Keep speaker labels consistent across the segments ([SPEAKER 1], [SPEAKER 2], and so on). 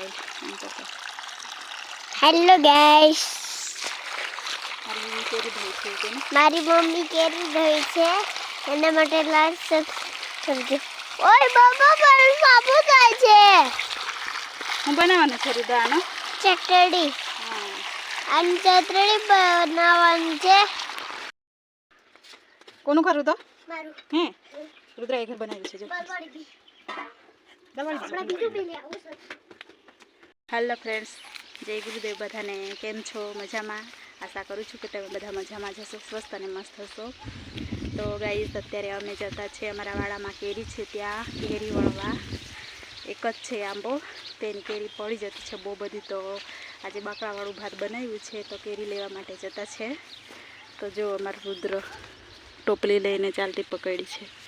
[SPEAKER 1] Mobile એમ તો
[SPEAKER 2] hello guys
[SPEAKER 1] મારી મમ્મી કેરી ધોઈ છે
[SPEAKER 2] કેરી એના માટે લાલ સબ કરજો ઓય બાબા મારું સાબુ થાય છે
[SPEAKER 1] હું બનાવવાનું છે રૂદા આનો
[SPEAKER 2] ચટણી અને ચટણી બનાવવાનું છે
[SPEAKER 1] કોનું ખરું તો
[SPEAKER 2] મારું
[SPEAKER 1] હે રુદ્રા એ ઘર બનાવ્યું છે જો
[SPEAKER 2] આપણે બીજું બી લે આવું
[SPEAKER 1] હેલો ફ્રેન્ડ્સ, જય ગુરુદેવ બધાને. કેમ છો? મજામાં? આશા કરું છું કે તમે બધા મજામાં જશો સ્વસ્થ અને મસ્ત હશો. તો ગાઈઝ અત્યારે અમે જતા છે અમારા વાડામાં કેરી છે ત્યાં, કેરી વળવા એક જ છે આંબો તેની કેરી પડી જતી છે બહુ બધી. તો આજે બાકડાવાળું ભાત બનાવ્યું છે, તો કેરી લેવા માટે જતા છે. તો જો અમારું રુદ્ર ટોપલી લઈને ચાલતી પકડી છે.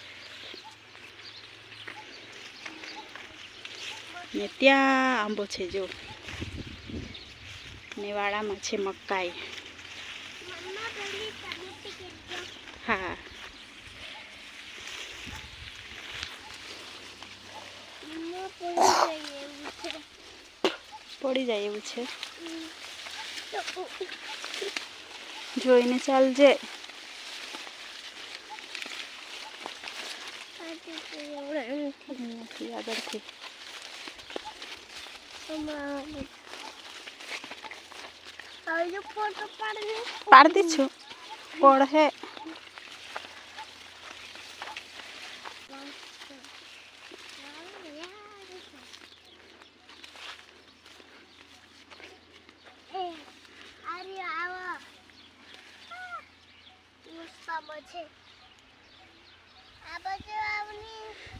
[SPEAKER 1] ને ત્યાં આંબો છે જો. ને વાડામાં છે મકાઈ. હા. પડી જાય એવું છે. જોઈને ચાલજે. આગળથી. પાડતી છું પડ હે.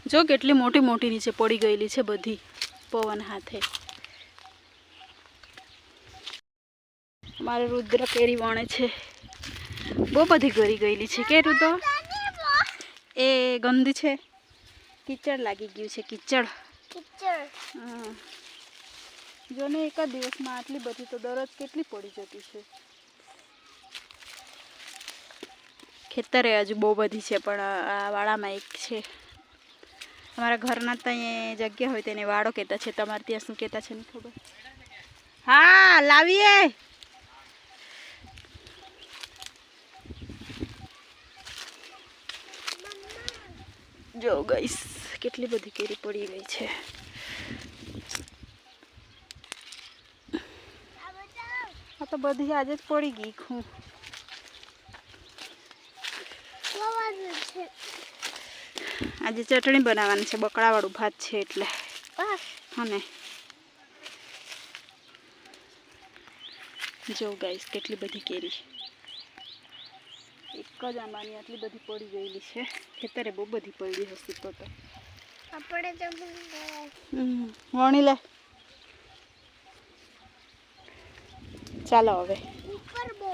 [SPEAKER 1] જો કેટલી મોટી મોટી નીચે પડી ગયેલી છે બધી પવન હાથે. મારે રુદ્ર કેરી વણે છે. બહુ બધી ગરી ગયેલી છે કે રુદ્ર? એ ગંદ છે. કિચડ લાગી ગયું છે કીચડ. જો ને એક જ દિવસમાં આટલી બધી તો દરરોજ કેટલી પડી જતી છે. ખેતરે હજુ બહુ બધી છે પણ આ વાડામાં એક છે. અમારા ઘરના ત્યાં જગ્યા હોય તેને વાડો કહેતા છે. તમારે ત્યાં શું કહેતા છે ને ખબર? હા લાવીએ. જો ગઈસ કેટલી બધી કેરી પડી ગઈ છે.
[SPEAKER 2] આ
[SPEAKER 1] તો બધી આજે જ પડી ગઈ
[SPEAKER 2] હું
[SPEAKER 1] આજે ચટણી બનાવવાની છે બકડાવાળું ભાત છે એટલે. અને જો ગાઈસ કેટલી બધી કેરી. એક જ આંબાની આટલી બધી પડી ગયેલી છે. ખેતરે બહુ બધી પડી હશે તો તો.
[SPEAKER 2] આપણે તો
[SPEAKER 1] વણી લે. ચાલો હવે.
[SPEAKER 2] બહુ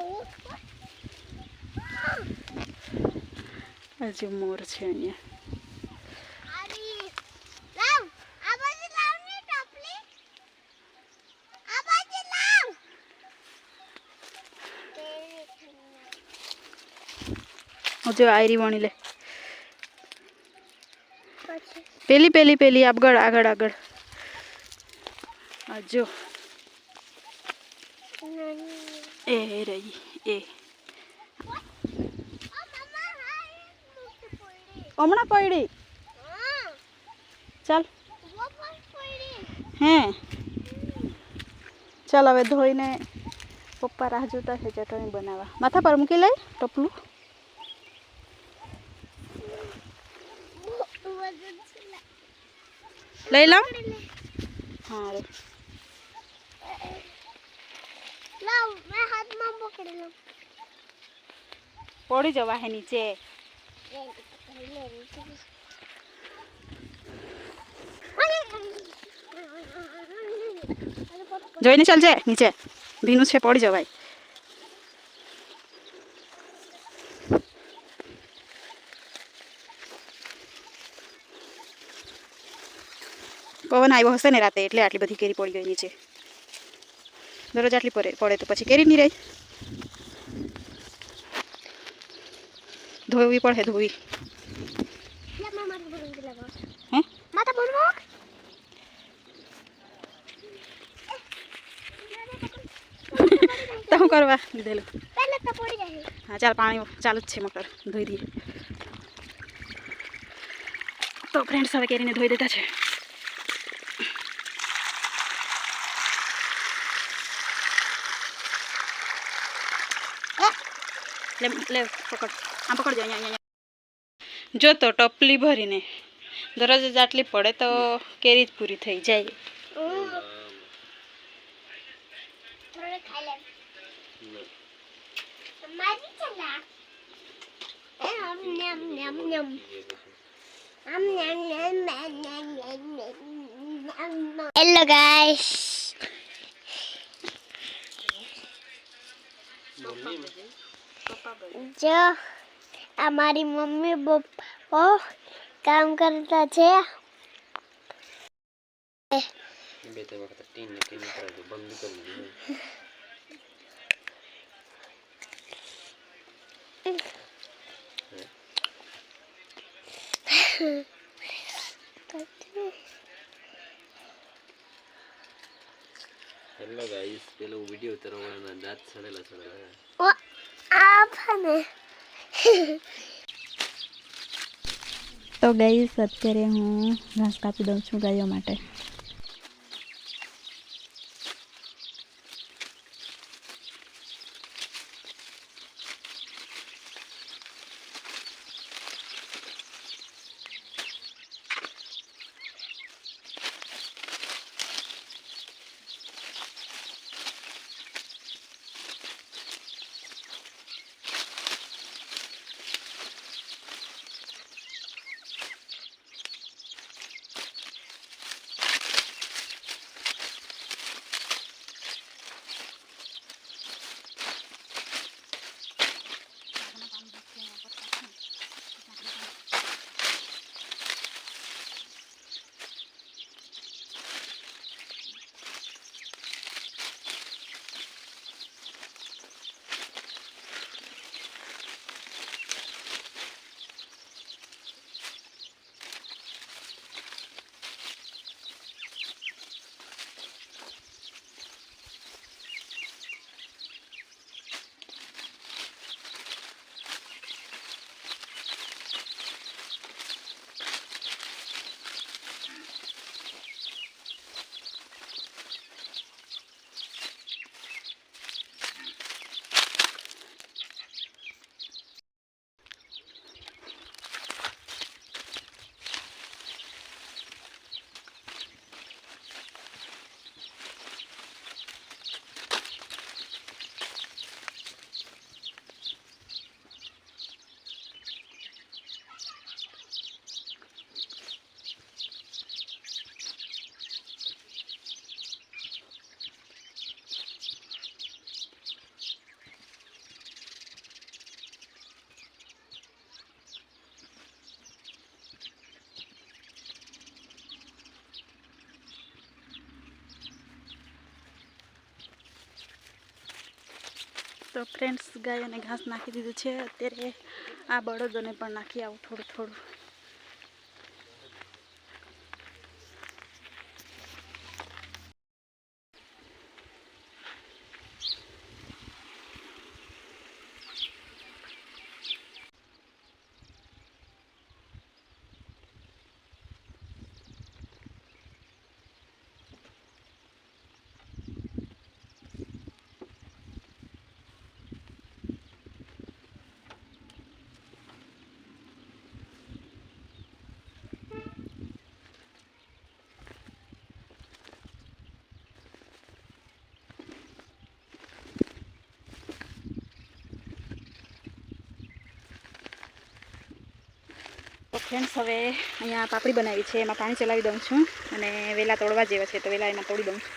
[SPEAKER 1] હજુ મોર છે અહીંયા
[SPEAKER 2] આરી લાવ આ બાજુ લાવ ને ટપલી આ બાજુ લાવ
[SPEAKER 1] હજુ આયરી વણી લે. પેલી પેલી પેલી આગળ આગળ આગળ. જો. એ રહી, એ. હમણાં પડી ચાલ. હે. ચાલ, હવે ધોઈને પપ્પા રાહ જોતા છે ચટણી બનાવવા. માથા પર મૂકી લઈ ટપલું
[SPEAKER 2] વજન છે
[SPEAKER 1] લઈ લઉં હા રે
[SPEAKER 2] લાવ મેં હાથમાં પકડી લઉં
[SPEAKER 1] પડી જવા હે નીચે. જોઈને ચાલજે નીચે. ભીનું છે પડી જવાય. પવન આવ્યો હશે ને રાતે એટલે આટલી બધી કેરી પડી ગઈ નીચે દરરોજ આટલી પડે પડે તો પછી કેરી નહીં રહી ધોવી પડે ધોવી. હે?
[SPEAKER 2] તો કરવા? દીધેલું
[SPEAKER 1] હા ચાલ પાણી ચાલુ જ છે મકર. ધોઈ દઈએ. તો ફ્રેન્ડ્સ હવે કેરીને ધોઈ દેતા છે. લે લે પકડ. આમ પકડજો અહીંયા અહીંયા જો તો ટપલી ભરીને. દરરોજ જ આટલી પડે તો કેરી જ પૂરી થઈ જાય.
[SPEAKER 2] હેલો ગાઈસ જો, અમારી મમ્મી પપ્પા કામ કરતા છે.
[SPEAKER 3] બે ત્રણ વખત ટીન ને ટીન કરાવી બંધ કરી દીધું. હેલો ગાઈસ, પેલો વિડિયો ઉતારવાના દાંત સડેલા સડેલા.
[SPEAKER 2] ઓ આ ફને
[SPEAKER 1] તો ગઈશ અત્યારે હું ઘાસ કાપી દઉં છું ગાયો માટે. તો ફ્રેન્ડ્સ ગાયોને ઘાસ નાખી દીધું છે. અત્યારે આ બળદોને પણ નાખી આવું થોડું થોડું. ફ્રેન્ડ્સ હવે અહીંયા પાપડી બનાવી છે. એમાં પાણી ચલાવી દઉં છું અને વેલા તોડવા જેવા છે, તો વેલા એમાં તોડી દઉં છું.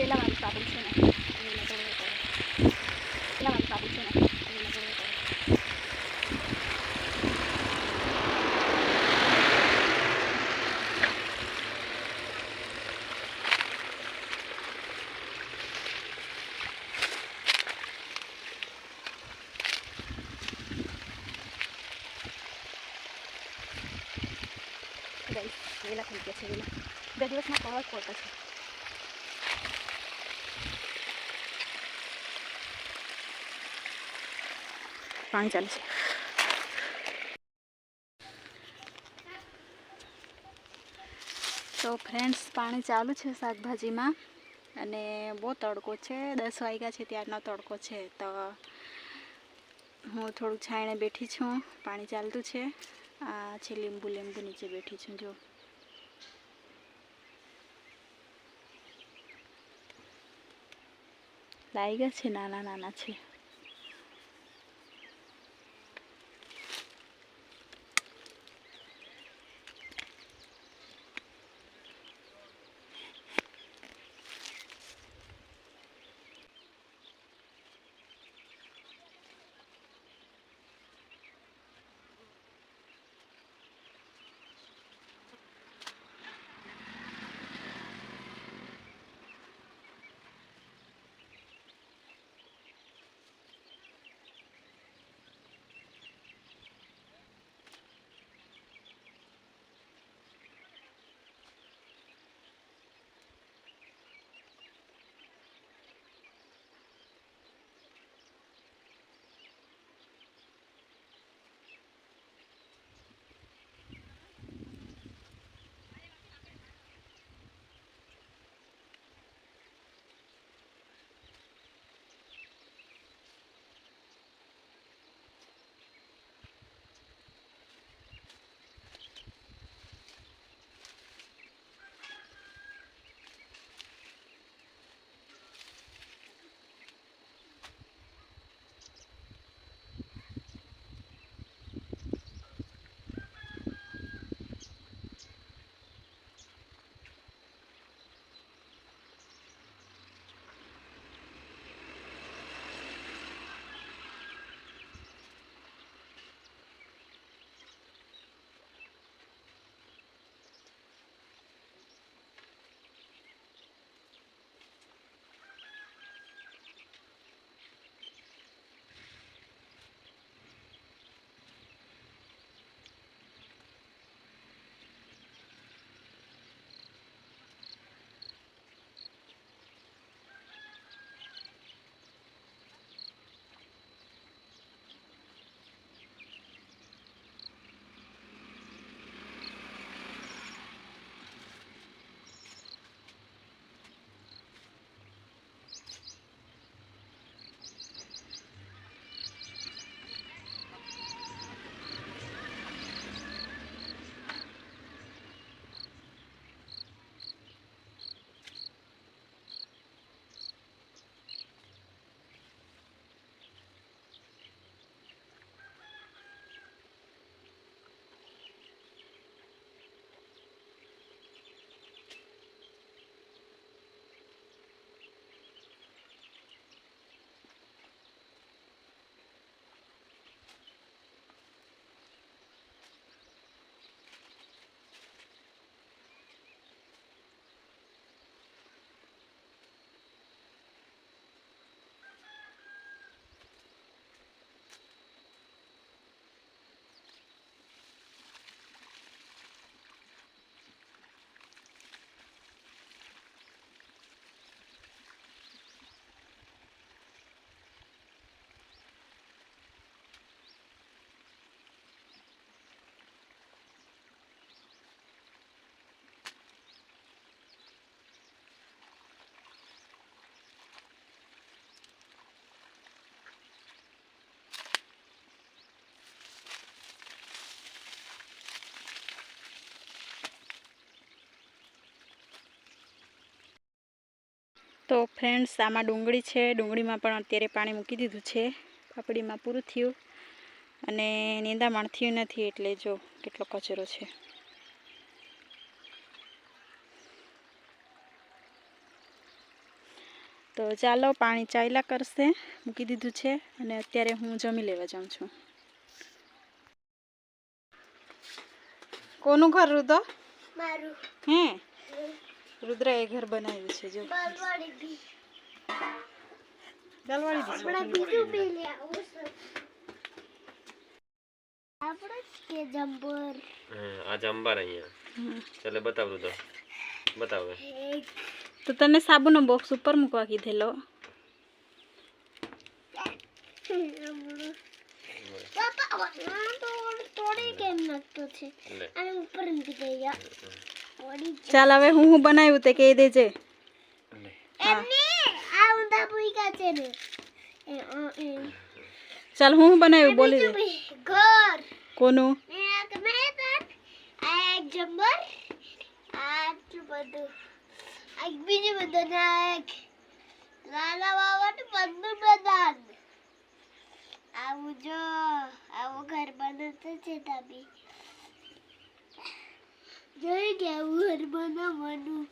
[SPEAKER 1] વેલા વાળી પાપડી છે ને વેલા તોડવા પડે. વેલા વાળી પાપડી છે ને વેલા તોડવા પડે. ગાઈસ વેલા થઈ ગયા છે વેલા બે દિવસમાં કવર પડતો છે પાણી ચાલે છે તો ફ્રેન્ડ્સ પાણી ચાલુ છે શાકભાજીમાં અને બહુ તડકો છે. દસ વાગ્યા છે ત્યારનો તડકો છે. તો હું થોડુંક છાંયણે બેઠી છું. પાણી ચાલતું છે. આ છે લીંબુ લીંબુ નીચે બેઠી છું, જો. લાગ્યા છે નાના નાના છે તો ફ્રેન્ડ્સ આમાં ડુંગળી છે. ડુંગળીમાં પણ અત્યારે પાણી મૂકી દીધું છે. પાપડીમાં પૂરું થયું. અને નિંદામણ થયું નથી એટલે જો કેટલો કચરો છે. તો ચાલો પાણી ચાયલા કરશે. મૂકી દીધું છે અને અત્યારે હું જમી લેવા જાઉં છું. કોનું ઘર તો
[SPEAKER 2] મારું.
[SPEAKER 1] હે? રુદ્ર એ ઘર બનાવ્યું છે જો.
[SPEAKER 3] આ જંબાર અહીંયા. ચાલે બતાવું તો બતાવો
[SPEAKER 1] તો તને સાબુનો બોક્સ ઉપર મૂકવા કીધેલો.
[SPEAKER 2] પાપા તોડી કેમ નાખતો છે? અને ઉપર મૂકી
[SPEAKER 1] ચાલ હવે હું હું બનાવ્યું તે કહી દેજે. ચાલ હું હું બનાવ્યું? બોલી દે.
[SPEAKER 2] ઘર.
[SPEAKER 1] કોનું?
[SPEAKER 2] એક મેદાન એક જંબર આટલું બધું. આ એક બીજું બધું એક લાલા બાવાનું બધું આવું જો આવું ઘર બનાવતો છે તાબી જોઈ કે આવું ઘર બનાવવાનું